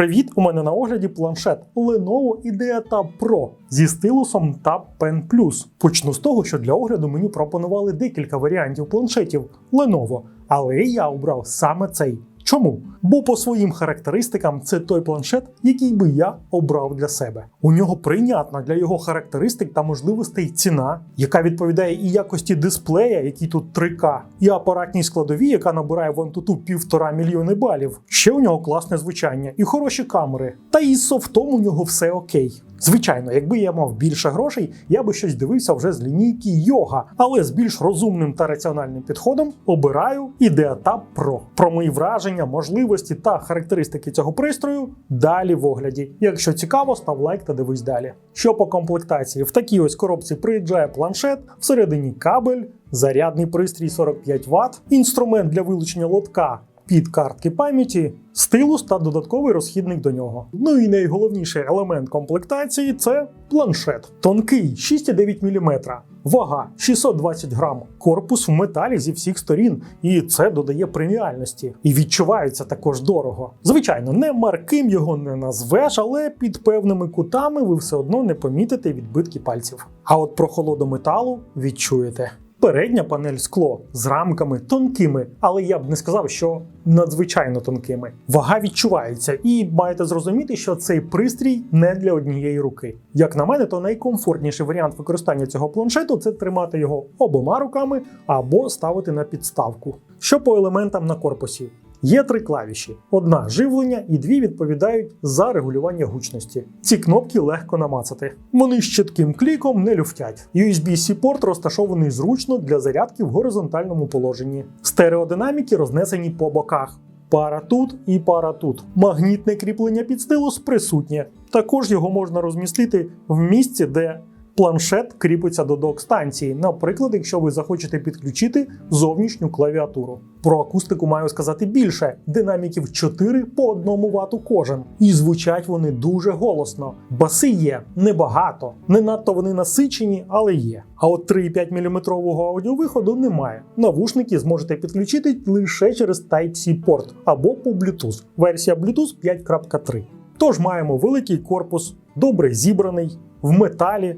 Привіт! У мене на огляді планшет Lenovo IdeaTab Pro зі стилусом та Pen Plus. Почну з того, що для огляду мені пропонували декілька варіантів планшетів Lenovo, але я обрав саме цей. Чому? Бо по своїм характеристикам це той планшет, який би я обрав для себе. У нього прийнятна для його характеристик та можливостей ціна, яка відповідає і якості дисплея, який тут 3К, і апаратній складовій, яка набирає в Antutu півтора мільйони балів. Ще у нього класне звучання і хороші камери. Та і з софтом у нього все окей. Звичайно, якби я мав більше грошей, я би щось дивився вже з лінійки Йога, але з більш розумним та раціональним підходом обираю IdeaTab Pro. Про мої враження, можливості та характеристики цього пристрою далі в огляді. Якщо цікаво, став лайк та дивись далі. Що по комплектації, в такій ось коробці приїжджає планшет, всередині кабель, зарядний пристрій 45 Вт, інструмент для вилучення лотка під картки пам'яті, стилус та додатковий розхідник до нього. Ну і найголовніший елемент комплектації це планшет. Тонкий 6,9 мм, вага 620 грам, корпус в металі зі всіх сторін, і це додає преміальності. І відчувається також дорого. Звичайно, не марким його не назвеш, але під певними кутами ви все одно не помітите відбитки пальців. А от про холоду металу відчуєте. Передня панель скло з рамками тонкими, але я б не сказав, що надзвичайно тонкими. Вага відчувається, і маєте зрозуміти, що цей пристрій не для однієї руки. Як на мене, то найкомфортніший варіант використання цього планшету це тримати його обома руками або ставити на підставку. Що по елементам на корпусі? Є три клавіші: одна живлення і дві відповідають за регулювання гучності. Ці кнопки легко намацати. Вони з чітким кліком не люфтять. USB-C порт розташований зручно для зарядки в горизонтальному положенні. Стереодинаміки рознесені по боках. Пара тут і пара тут. Магнітне кріплення під стилус присутнє. Також його можна розмістити в місці, де планшет кріпиться до док-станції, наприклад, якщо ви захочете підключити зовнішню клавіатуру. Про акустику маю сказати більше: динаміків 4 по 1 вату кожен. І звучать вони дуже голосно. Баси є небагато, не надто вони насичені, але є. А от 3,5 мм аудіовиходу немає. Навушники зможете підключити лише через Type-C порт або по Bluetooth. Версія Bluetooth 5.3. Тож маємо великий корпус, добре зібраний, в металі.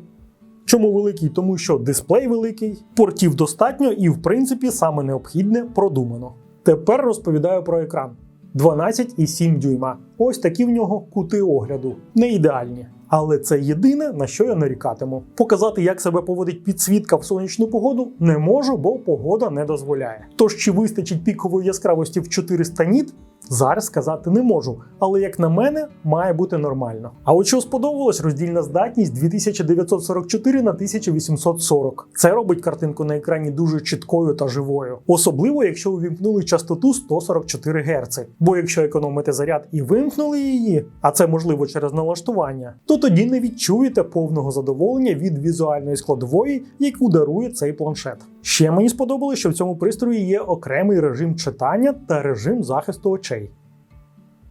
Чому великий? Тому що дисплей великий, портів достатньо і, в принципі, саме необхідне продумано. Тепер розповідаю про екран. 12,7 дюйма. Ось такі в нього кути огляду. Не ідеальні. Але це єдине, на що я нарікатиму. Показати, як себе поводить підсвітка в сонячну погоду, не можу, бо погода не дозволяє. Тож чи вистачить пікової яскравості в 400 ніт, зараз сказати не можу. Але як на мене, має бути нормально. А от що сподобалось, роздільна здатність 2944 на 1840. Це робить картинку на екрані дуже чіткою та живою. Особливо, якщо увімкнули частоту 144 Гц. Бо якщо економите заряд і вимкнули її, а це можливо через налаштування, то тоді не відчуєте повного задоволення від візуальної складової, яку дарує цей планшет. Ще мені сподобалося, що в цьому пристрої є окремий режим читання та режим захисту очей.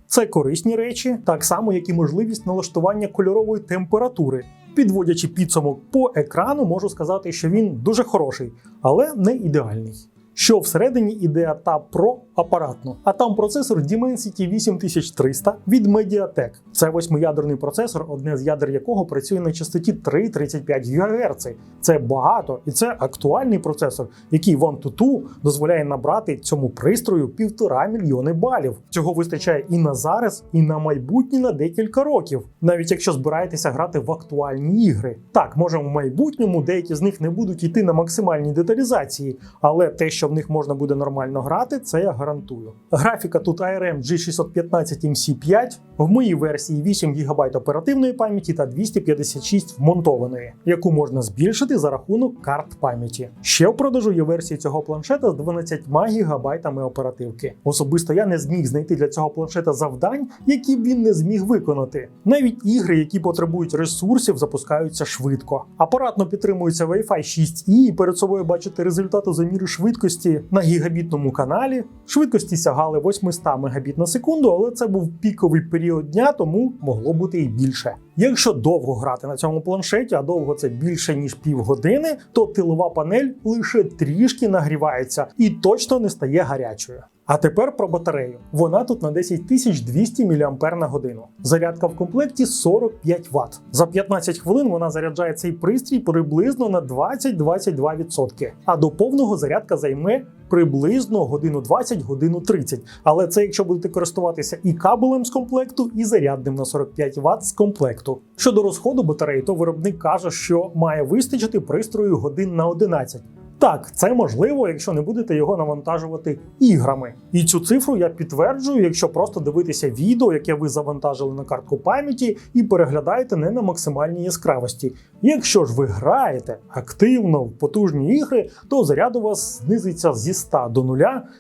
Це корисні речі, так само як і можливість налаштування кольорової температури. Підводячи підсумок по екрану, можу сказати, що він дуже хороший, але не ідеальний. Що всередині IdeaTab Pro апаратно, а там процесор Dimensity 8300 від Mediatek. Це восьмиядерний процесор, одне з ядер якого працює на частоті 3,35 ГГц. Це багато і це актуальний процесор, який в Antutu дозволяє набрати цьому пристрою півтора мільйони балів. Цього вистачає і на зараз, і на майбутнє на декілька років, навіть якщо збираєтеся грати в актуальні ігри. Так, може в майбутньому деякі з них не будуть йти на максимальній деталізації, але те, що в них можна буде нормально грати, це я гарантую. Графіка тут ARM G615 MC5, в моїй версії 8 ГБ оперативної пам'яті та 256 вмонтованої, яку можна збільшити за рахунок карт пам'яті. Ще в продажу є версії цього планшета з 12 ГБ оперативки. Особисто я не зміг знайти для цього планшета завдань, які б він не зміг виконати. Навіть ігри, які потребують ресурсів, запускаються швидко. Апаратно підтримується Wi-Fi 6E, і перед собою бачите результати заміру швидкості на гігабітному каналі. Швидкості сягали 800 Мбіт на секунду, але це був піковий період дня, тому могло бути і більше. Якщо довго грати на цьому планшеті, а довго це більше ніж півгодини, то тилова панель лише трішки нагрівається і точно не стає гарячою. А тепер про батарею. Вона тут на 10200 мАч. Зарядка в комплекті 45 Вт. За 15 хвилин вона заряджає цей пристрій приблизно на 20-22%. А до повного зарядка займе приблизно годину 20, годину 30. Але це якщо будете користуватися і кабелем з комплекту, і зарядним на 45 Вт з комплекту. Щодо розходу батареї, то виробник каже, що має вистачити пристрою годин на 11. Так, це можливо, якщо не будете його навантажувати іграми. І цю цифру я підтверджую, якщо просто дивитися відео, яке ви завантажили на картку пам'яті, і переглядаєте не на максимальній яскравості. Якщо ж ви граєте активно в потужні ігри, то заряд у вас знизиться зі 100 до 0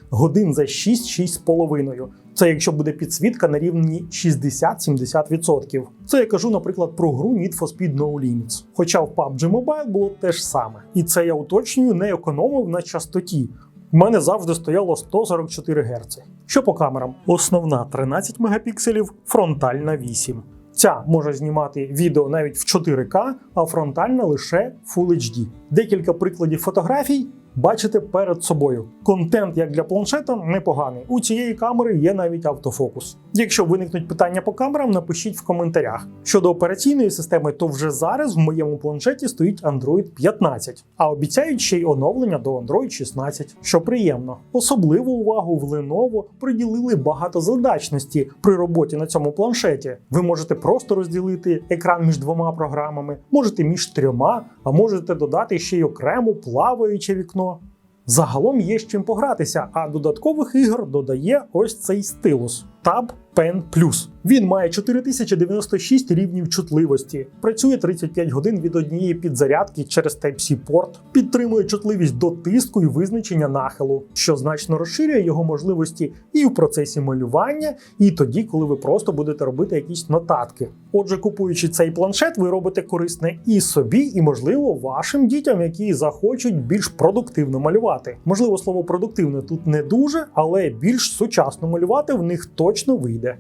годин за 6-6,5. Це якщо буде підсвітка на рівні 60-70%. Це я кажу, наприклад, про гру Need for Speed No Limits. Хоча в PUBG Mobile було те ж саме. І це я уточнюю, не економив на частоті. У мене завжди стояло 144 Гц. Що по камерам? Основна 13 мегапікселів, фронтальна 8. Ця може знімати відео навіть в 4К, а фронтальна лише Full HD. Декілька прикладів фотографій бачите перед собою. Контент, як для планшета, непоганий. У цієї камери є навіть автофокус. Якщо виникнуть питання по камерам, напишіть в коментарях. Щодо операційної системи, то вже зараз в моєму планшеті стоїть Android 15, а обіцяють ще й оновлення до Android 16, що приємно. Особливу увагу в Lenovo приділили багатозадачності при роботі на цьому планшеті. Ви можете просто розділити екран між двома програмами, можете між трьома, а можете додати ще й окремо плаваюче вікно. Загалом є з чим погратися, а додаткових ігор додає ось цей стилус Tab Pen Plus. Він має 4096 рівнів чутливості, працює 35 годин від однієї підзарядки через Type-C порт, підтримує чутливість до тиску і визначення нахилу, що значно розширює його можливості і в процесі малювання, і тоді, коли ви просто будете робити якісь нотатки. Отже, купуючи цей планшет, ви робите корисне і собі, і, можливо, вашим дітям, які захочуть більш продуктивно малювати. Можливо, слово продуктивне тут не дуже, але більш сучасно малювати в них точно вийде.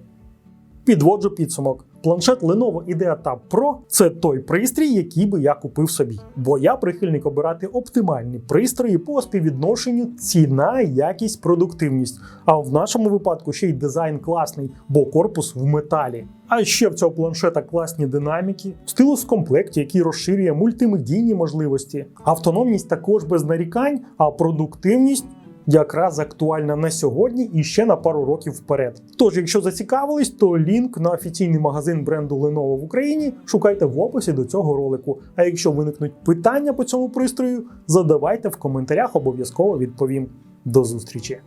Підводжу підсумок. Планшет Lenovo IdeaTab Pro – це той пристрій, який би я купив собі. Бо я прихильник обирати оптимальні пристрої по співвідношенню ціна, якість, продуктивність. А в нашому випадку ще й дизайн класний, бо корпус в металі. А ще в цього планшета класні динаміки, стилус в комплекті, який розширює мультимедійні можливості, автономність також без нарікань, а продуктивність якраз актуальна на сьогодні і ще на пару років вперед. Тож, якщо зацікавились, то лінк на офіційний магазин бренду Lenovo в Україні шукайте в описі до цього ролику. А якщо виникнуть питання по цьому пристрою, задавайте в коментарях, обов'язково відповім. До зустрічі!